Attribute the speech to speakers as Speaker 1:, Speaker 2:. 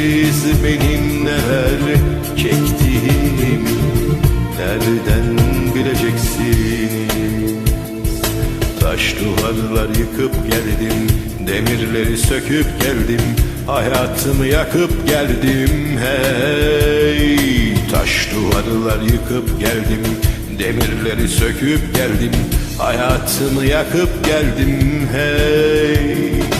Speaker 1: Siz benim neler çektiğimi Nereden bileceksiniz Taş duvarlar yıkıp geldim Demirleri söküp geldim Hayatımı yakıp geldim. Hey! Taş duvarlar yıkıp geldim Demirleri söküp geldim Hayatımı yakıp geldim. Hey